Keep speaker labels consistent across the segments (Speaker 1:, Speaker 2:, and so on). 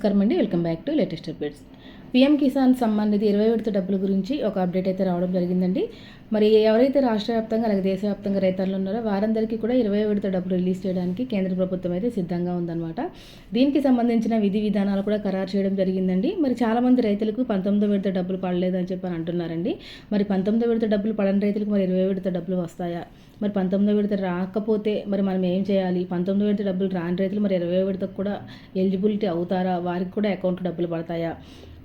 Speaker 1: నమస్కారం అండి. Welcome back to latest updates. PM Kisan Samman Nidhi ఇరవై విడత డబ్బుల గురించి ఒక అప్డేట్ అయితే రావడం జరిగిందండి. మరి ఎవరైతే రాష్ట్ర వ్యాప్తంగా అలాగే దేశవ్యాప్తంగా రైతులు ఉన్నారో వారందరికీ కూడా ఇరవై విడత డబ్బులు రిలీజ్ చేయడానికి కేంద్ర ప్రభుత్వం అయితే సిద్ధంగా ఉందన్నమాట. దీనికి సంబంధించిన విధి విధానాలు కూడా ఖరారు చేయడం జరిగిందండి. మరి చాలామంది రైతులకు పంతొమ్మిదో విడత డబ్బులు పడలేదు అని చెప్పి అంటున్నారండి. మరి పంతొమ్మిదో విడత డబ్బులు పడని రైతులకు మరి ఇరవై విడత డబ్బులు వస్తాయా? మరి పంతొమ్మిదో విడత రాకపోతే మరి మనం ఏం చేయాలి? పంతొమ్మిదో విడత డబ్బులు రాని రైతులు మరి ఇరవై విడతకు కూడా ఎలిజిబిలిటీ అవుతారా? వారికి కూడా అకౌంట్ డబ్బులు పడతాయా?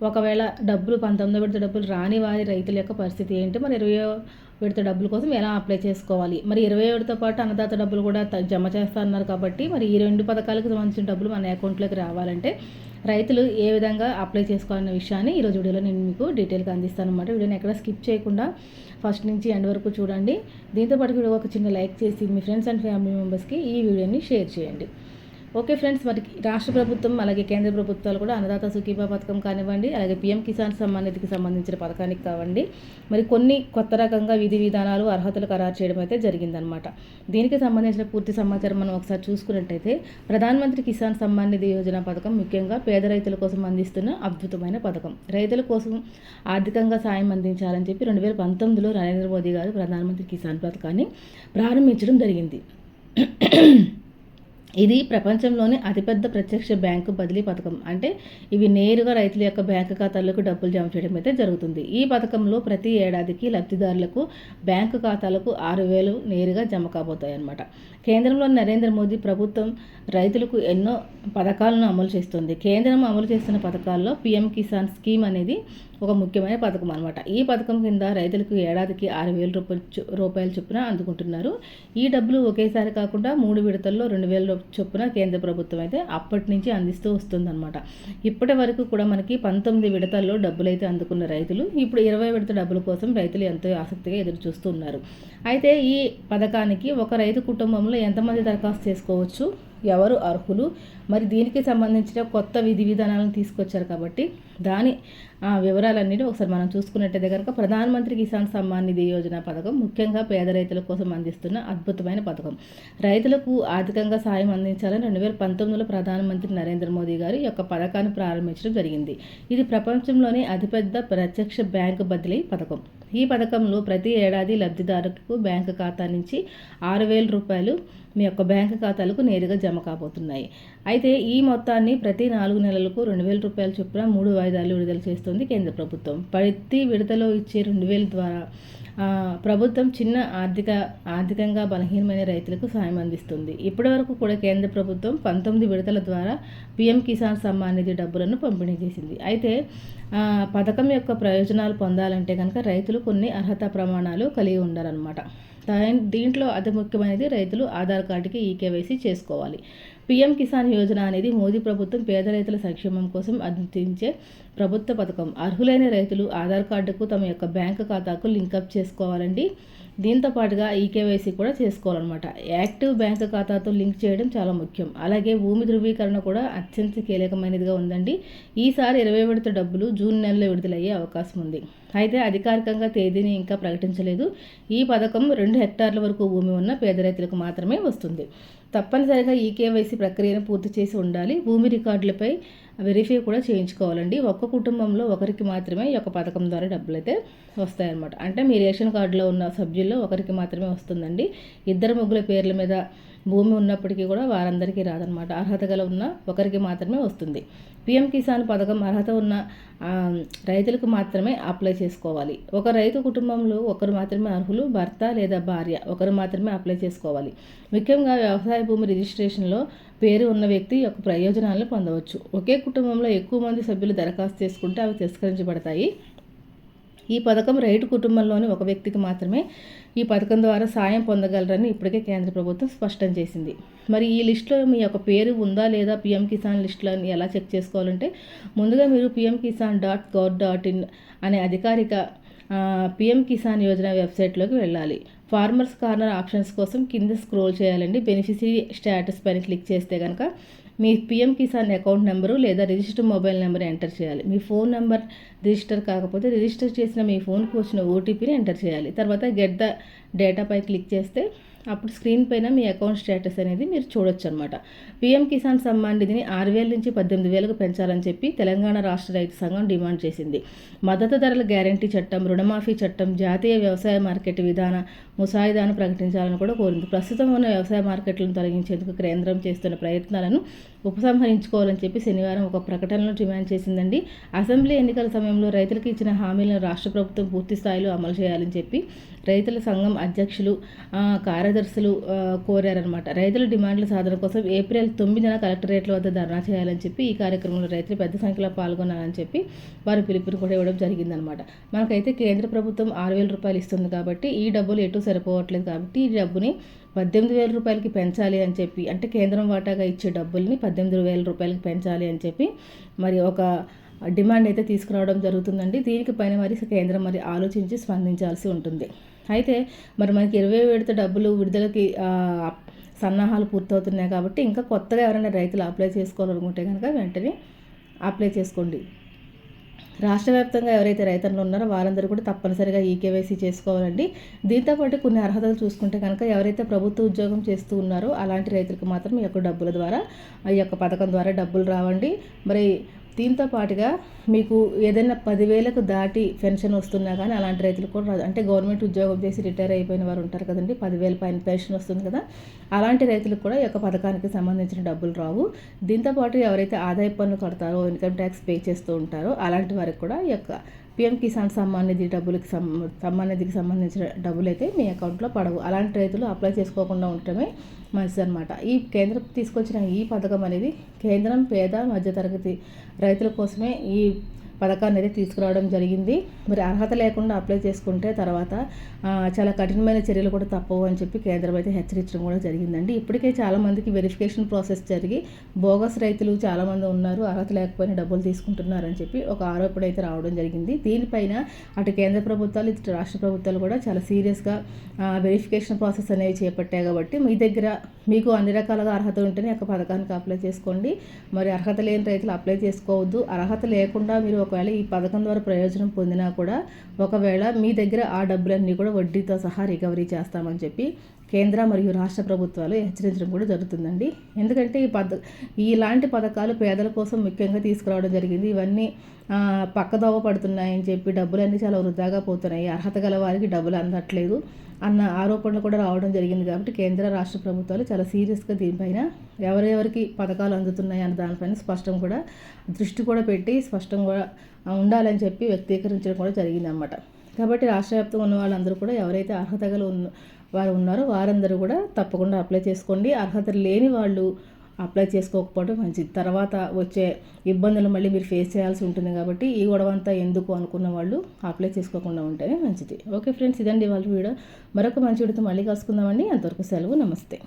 Speaker 1: ఒకవేళ డబ్బులు పంతొమ్మిదో విడత డబ్బులు రాని వారి రైతుల యొక్క పరిస్థితి ఏంటి? మరి ఇరవై విడత డబ్బుల కోసం ఎలా అప్లై చేసుకోవాలి? మరి ఇరవై విడత పాటు అన్నదాత డబ్బులు కూడా జమ చేస్తారన్నారు కాబట్టి మరి ఈ రెండు పథకాలకు సంబంధించిన డబ్బులు మన అకౌంట్లోకి రావాలంటే రైతులు ఏ విధంగా అప్లై చేసుకోవాలన్న విషయాన్ని ఈరోజు వీడియోలో నేను మీకు డీటెయిల్గా అందిస్తాను అనమాట వీడియోని ఎక్కడ స్కిప్ చేయకుండా ఫస్ట్ నుంచి ఎండ్ వరకు చూడండి. దీంతో పాటు వీడియో ఒక చిన్న లైక్ చేసి మీ ఫ్రెండ్స్ అండ్ ఫ్యామిలీ మెంబర్స్కి ఈ వీడియోని షేర్ చేయండి. ఓకే ఫ్రెండ్స్ మరి రాష్ట్ర ప్రభుత్వం అలాగే కేంద్ర ప్రభుత్వాలు కూడా అన్నదాత సుఖీభా పథకం కానివ్వండి అలాగే పీఎం కిసాన్ సమ్మాన్ నిధికి సంబంధించిన పథకానికి కావండి. మరి కొన్ని కొత్త రకంగా విధి విధానాలు అర్హతలు ఖరారు చేయడం అయితే జరిగిందనమాట దీనికి సంబంధించిన పూర్తి సమాచారం మనం ఒకసారి చూసుకున్నట్టయితే ప్రధానమంత్రి కిసాన్ సమ్మాన్ నిధి యోజన పథకం ముఖ్యంగా పేద రైతుల కోసం అందిస్తున్న అద్భుతమైన పథకం. రైతుల కోసం ఆర్థికంగా సాయం అందించాలని చెప్పి రెండు వేల పంతొమ్మిదిలో నరేంద్ర మోదీ గారు ప్రధానమంత్రి కిసాన్ పథకాన్ని ప్రారంభించడం జరిగింది. ఇది ప్రపంచంలోనే అతిపెద్ద ప్రత్యక్ష బ్యాంకు బదిలీ పథకం. అంటే ఇవి నేరుగా రైతుల యొక్క బ్యాంకు ఖాతాలకు డబ్బులు జమ చేయడం అయితే జరుగుతుంది. ఈ పథకంలో ప్రతి ఏడాదికి లబ్ధిదారులకు బ్యాంకు ఖాతాలకు ఆరు వేలు నేరుగా జమ కాబోతాయి అన్నమాట కేంద్రంలో నరేంద్ర మోదీ ప్రభుత్వం రైతులకు ఎన్నో పథకాలను అమలు చేస్తుంది. కేంద్రం అమలు చేస్తున్న పథకాల్లో పిఎం కిసాన్ స్కీమ్ అనేది ఒక ముఖ్యమైన పథకం అనమాట ఈ పథకం కింద రైతులకు ఏడాదికి ఆరు వేల రూపాయలు రూపాయల చొప్పున అందుకుంటున్నారు. ఈ డబ్బులు ఒకేసారి కాకుండా మూడు విడతల్లో రెండు వేల చొప్పున కేంద్ర ప్రభుత్వం అయితే అప్పటి నుంచి అందిస్తూ వస్తుందన్నమాట. ఇప్పటి వరకు కూడా మనకి పంతొమ్మిది విడతల్లో డబ్బులు అయితే అందుకున్న రైతులు ఇప్పుడు ఇరవై విడత డబ్బుల కోసం రైతులు ఎంతో ఆసక్తిగా ఎదురు చూస్తున్నారు అయితే ఈ పథకానికి ఒక రైతు కుటుంబంలో ఎంతమంది దరఖాస్తు చేసుకోవచ్చు? ఎవరు అర్హులు? మరి దీనికి సంబంధించిన కొత్త విధి విధానాలను తీసుకొచ్చారు కాబట్టి దాని ఆ వివరాలన్నిటి ఒకసారి మనం చూసుకున్నట్టయితే కనుక ప్రధానమంత్రి కిసాన్ సమ్మాన్ నిధి యోజన పథకం ముఖ్యంగా పేద రైతుల కోసం అందిస్తున్న అద్భుతమైన పథకం. రైతులకు ఆర్థికంగా సాయం అందించాలని రెండు వేల పంతొమ్మిదిలో ప్రధానమంత్రి నరేంద్ర మోదీ గారు యొక్క పథకాన్ని ప్రారంభించడం జరిగింది. ఇది ప్రపంచంలోనే అతిపెద్ద ప్రత్యక్ష బ్యాంకు బదిలీ పథకం. ఈ పథకంలో ప్రతి ఏడాది లబ్ధిదారులకు బ్యాంకు ఖాతా నుంచి ఆరు వేల రూపాయలు మీ యొక్క బ్యాంకు ఖాతాలకు నేరుగా జమ కాబోతున్నాయి. అయితే ఈ మొత్తాన్ని ప్రతి నాలుగు నెలలకు రెండు వేల రూపాయల చొప్పున మూడు వాయిదాలు విడుదల చేస్తుంది కేంద్ర ప్రభుత్వం. ప్రతి విడతలో ఇచ్చే రెండు వేల ద్వారా ప్రభుత్వం చిన్న ఆర్థిక ఆర్థికంగా బలహీనమైన రైతులకు సాయం అందిస్తుంది. ఇప్పటి వరకు కూడా కేంద్ర ప్రభుత్వం పంతొమ్మిది విడతల ద్వారా పిఎం కిసాన్ సమ్మాన్ నిధి డబ్బులను పంపిణీ చేసింది. అయితే పథకం యొక్క ప్రయోజనాలు పొందాలంటే కనుక రైతులు కొన్ని అర్హత ప్రమాణాలు కలిగి ఉండాలన్నమాట. దీంట్లో అతి ముఖ్యమైనది రైతులు ఆధార్ కార్డుకి ఈకేవైసీ చేసుకోవాలి. పీఎం కిసాన్ యోజన అనేది మోదీ ప్రభుత్వం పేద రైతుల సంక్షేమం కోసం అందించే ప్రభుత్వ పథకం. అర్హులైన రైతులు ఆధార్ కార్డుకు తమ యొక్క బ్యాంకు ఖాతాకు లింకప్ చేసుకోవాలండి. దీంతో పాటుగా ఈకేవైసీ కూడా చేసుకోవాలన్నమాట. యాక్టివ్ బ్యాంకు ఖాతాతో లింక్ చేయడం చాలా ముఖ్యం. అలాగే భూమి ధృవీకరణ కూడా అత్యంత కీలకమైనదిగా ఉందండి. ఈసారి ఇరవై విడత డబ్బులు జూన్ నెలలో విడుదలయ్యే అవకాశం ఉంది. అయితే అధికారికంగా తేదీని ఇంకా ప్రకటించలేదు. ఈ పథకం రెండు హెక్టార్ల వరకు భూమి ఉన్న పేద రైతులకు మాత్రమే వస్తుంది. తప్పనిసరిగా ఈ కేవైసీ ప్రక్రియను పూర్తి చేసి ఉండాలి. భూమి రికార్డులపై వెరిఫై కూడా చేయించుకోవాలండి. ఒక్క కుటుంబంలో ఒకరికి మాత్రమే ఈ యొక్క పథకం ద్వారా డబ్బులు అయితే వస్తాయన్నమాట. అంటే మీ రేషన్ కార్డులో ఉన్న సభ్యుల్లో ఒకరికి మాత్రమే వస్తుందండి. ఇద్దరు ముగ్గుల పేర్ల మీద భూమి ఉన్నప్పటికీ కూడా వారందరికీ రాదనమాట అర్హత గల ఉన్న ఒకరికి మాత్రమే వస్తుంది. పిఎం కిసాన్ పథకం అర్హత ఉన్న రైతులకు మాత్రమే అప్లై చేసుకోవాలి. ఒక రైతు కుటుంబంలో ఒకరు మాత్రమే అర్హులు భర్త లేదా భార్య ఒకరు మాత్రమే అప్లై చేసుకోవాలి. ముఖ్యంగా వ్యవసాయ భూమి రిజిస్ట్రేషన్లో పేరు ఉన్న వ్యక్తి యొక్క ప్రయోజనాలను పొందవచ్చు. ఒకే కుటుంబంలో ఎక్కువ మంది సభ్యులు దరఖాస్తు చేసుకుంటే అవి తిరస్కరించబడతాయి. ఈ పథకం రైతు కుటుంబంలోని ఒక వ్యక్తికి మాత్రమే ఈ పథకం ద్వారా సాయం పొందగలరని ఇప్పటికే కేంద్ర ప్రభుత్వం స్పష్టం చేసింది. మరి ఈ లిస్టులో మీ యొక్క పేరు ఉందా లేదా పిఎం కిసాన్ లిస్టులో ఎలా చెక్ చేసుకోవాలంటే ముందుగా మీరు PM Kisan dot gov dot in అనే అధికారిక పిఎం కిసాన్ యోజన వెబ్సైట్లోకి వెళ్ళాలి. ఫార్మర్స్ కార్నర్ ఆప్షన్స్ కోసం కింద స్క్రోల్ చేయాలండి. బెనిఫిషరీ స్టేటస్ పైన క్లిక్ చేస్తే కనుక మీ పిఎం కిసాన్ అకౌంట్ నెంబరు లేదా రిజిస్టర్ మొబైల్ నెంబర్ ఎంటర్ చేయాలి. మీ ఫోన్ నెంబర్ రిజిస్టర్ కాకపోతే రిజిస్టర్ చేసిన మీ ఫోన్కి వచ్చిన ఓటీపీని ఎంటర్ చేయాలి. తర్వాత గెట్ ద డేటాపై క్లిక్ చేస్తే అప్పుడు స్క్రీన్ పైన మీ అకౌంట్ స్టేటస్ అనేది మీరు చూడొచ్చు అనమాట పీఎం కిసాన్ సమ్మాన్ నిధిని ఆరు వేల నుంచి పద్దెనిమిది వేలకు పెంచాలని చెప్పి తెలంగాణ రాష్ట్ర రైతు సంఘం డిమాండ్ చేసింది. మద్దతు ధరల గ్యారంటీ చట్టం రుణమాఫీ చట్టం జాతీయ వ్యవసాయ మార్కెట్ విధాన ముసాయిదాను ప్రకటించాలని కూడా కోరింది. ప్రస్తుతం ఉన్న వ్యవసాయ మార్కెట్లను తొలగించేందుకు కేంద్రం చేస్తున్న ప్రయత్నాలను ఉపసంహరించుకోవాలని చెప్పి శనివారం ఒక ప్రకటనలో డిమాండ్ చేసిందండి. అసెంబ్లీ ఎన్నికల సమయంలో రైతులకు ఇచ్చిన హామీలను రాష్ట్ర ప్రభుత్వం పూర్తి స్థాయిలో అమలు చేయాలని చెప్పి రైతుల సంఘం అధ్యక్షులు కార్యదర్శులు కోరారనమాట రైతుల డిమాండ్ల సాధన కోసం ఏప్రిల్ తొమ్మిదిన కలెక్టరేట్ల వద్ద ధర్నా చేయాలని చెప్పి ఈ కార్యక్రమంలో రైతులు పెద్ద సంఖ్యలో పాల్గొనాలని చెప్పి వారు పిలుపుని కూడా ఇవ్వడం జరిగిందనమాట మనకైతే కేంద్ర ప్రభుత్వం ఆరు వేల రూపాయలు ఇస్తుంది కాబట్టి ఈ డబ్బులు ఎటు సరిపోవట్లేదు కాబట్టి ఈ డబ్బుని పద్దెనిమిది వేల రూపాయలకి పెంచాలి అని చెప్పి అంటే కేంద్రం వాటాగా ఇచ్చే డబ్బుల్ని పద్దెనిమిది వేల రూపాయలకి పెంచాలి అని చెప్పి మరి ఒక డిమాండ్ అయితే తీసుకురావడం జరుగుతుందండి. దీనికి పైన మరి కేంద్రం మరి ఆలోచించి స్పందించాల్సి ఉంటుంది. అయితే మరి మనకి ఇరవై విడత డబ్బులు విడుదలకి సన్నాహాలు పూర్తవుతున్నాయి కాబట్టి ఇంకా కొత్తగా ఎవరైనా రైతులు అప్లై చేసుకోవాలనుకుంటే కనుక వెంటనే అప్లై చేసుకోండి. రాష్ట్ర వ్యాప్తంగా ఎవరైతే రైతులు ఉన్నారో వారందరూ కూడా తప్పనిసరిగా ఈ కేవైసీ చేసుకోవాలండి. దీంతోపాటు కొన్ని అర్హతలు చూసుకుంటే కనుక ఎవరైతే ప్రభుత్వ ఉద్యోగం చేస్తూ ఉన్నారో అలాంటి రైతులకు మాత్రం ఈ యొక్క డబ్బుల ద్వారా ఈ యొక్క పథకం ద్వారా డబ్బులు రావండి. మరి దీంతో పాటుగా మీకు ఏదైనా పదివేలకు దాటి పెన్షన్ వస్తున్నా కానీ అలాంటి రైతులు కూడా రాదు. అంటే గవర్నమెంట్ ఉద్యోగం చేసి రిటైర్ అయిపోయిన వారు ఉంటారు కదండి పదివేల పైన పెన్షన్ వస్తుంది కదా. అలాంటి రైతులకు కూడా ఈ యొక్క పథకానికి సంబంధించిన డబ్బులు రావు. దీంతో పాటు ఎవరైతే ఆదాయ పన్ను కడతారో ఇన్కమ్ ట్యాక్స్ పే చేస్తూ ఉంటారో అలాంటి వారికి కూడా ఈ యొక్క పిఎం కిసాన్ సమ్మాన్ నిధి డబ్బులకి సమ్మాన్ నిధికి సంబంధించిన డబ్బులు అయితే మీ అకౌంట్లో పడవు. అలాంటి రైతులు అప్లై చేసుకోకుండా ఉండటమే మంచిది అనమాట ఈ కేంద్రం తీసుకొచ్చిన ఈ పథకం అనేది కేంద్రం పేద మధ్యతరగతి రైతుల కోసమే ఈ పథకాన్ని అయితే తీసుకురావడం జరిగింది. మరి అర్హత లేకుండా అప్లై చేసుకుంటే తర్వాత చాలా కఠినమైన చర్యలు కూడా తప్పవు అని చెప్పి కేంద్రం అయితే హెచ్చరించడం కూడా జరిగిందండి. ఇప్పటికే చాలామందికి వెరిఫికేషన్ ప్రాసెస్ జరిగి బోగస్ రైతులు చాలామంది ఉన్నారు అర్హత లేకపోయినా డబ్బులు తీసుకుంటున్నారని చెప్పి ఒక ఆరోపణ అయితే రావడం జరిగింది. దీనిపైన అటు కేంద్ర ప్రభుత్వాలు ఇటు రాష్ట్ర ప్రభుత్వాలు కూడా చాలా సీరియస్గా వెరిఫికేషన్ ప్రాసెస్ అనేవి చేపట్టాయి కాబట్టి మీ దగ్గర మీకు అన్ని రకాలుగా అర్హత ఉంటేనే ఒక పథకానికి అప్లై చేసుకోండి. మరి అర్హత లేని రైతులు అప్లై చేసుకోవద్దు. అర్హత లేకుండా మీరు ఒకవేళ ఈ పథకం ద్వారా ప్రయోజనం పొందినా కూడా ఒకవేళ మీ దగ్గర ఆ డబ్బులన్నీ కూడా వడ్డీతో సహా రికవరీ చేస్తామని చెప్పి కేంద్ర మరియు రాష్ట్ర ప్రభుత్వాలు హెచ్చరించడం కూడా జరుగుతుందండి. ఎందుకంటే ఈ పథ ఇలాంటి పథకాలు పేదల కోసం ముఖ్యంగా తీసుకురావడం జరిగింది. ఇవన్నీ పక్కదోవ పడుతున్నాయని చెప్పి డబ్బులన్నీ చాలా వృధాగా పోతున్నాయి. అర్హత గల వారికి డబ్బులు అందట్లేదు అన్న ఆరోపణలు కూడా రావడం జరిగింది కాబట్టి కేంద్ర రాష్ట్ర ప్రభుత్వాలు చాలా సీరియస్గా దీనిపైన ఎవరెవరికి పథకాలు అందుతున్నాయి అన్న దానిపైన స్పష్టం కూడా దృష్టి కూడా పెట్టి స్పష్టం కూడా ఉండాలని చెప్పి వ్యక్తీకరించడం కూడా జరిగింది అన్నమాట కాబట్టి రాష్ట్ర వ్యాప్తంగా ఉన్న వాళ్ళందరూ కూడా ఎవరైతే అర్హత గల ఉన్న వారు ఉన్నారో వారందరూ కూడా తప్పకుండా అప్లై చేసుకోండి. అర్హత లేని వాళ్ళు అప్లై చేసుకోకపోవడం మంచిది. తర్వాత వచ్చే ఇబ్బందులు మళ్ళీ మీరు ఫేస్ చేయాల్సి ఉంటుంది కాబట్టి ఈ గొడవ అంతా ఎందుకు అనుకున్న వాళ్ళు అప్లై చేసుకోకుండా ఉంటేనే మంచిది. ఓకే ఫ్రెండ్స్ ఇదండి వాళ్ళ వీడియో. మరొక మంచి వీడితో మళ్ళీ కలుసుకుందామండి. అంతవరకు సెలవు నమస్తే.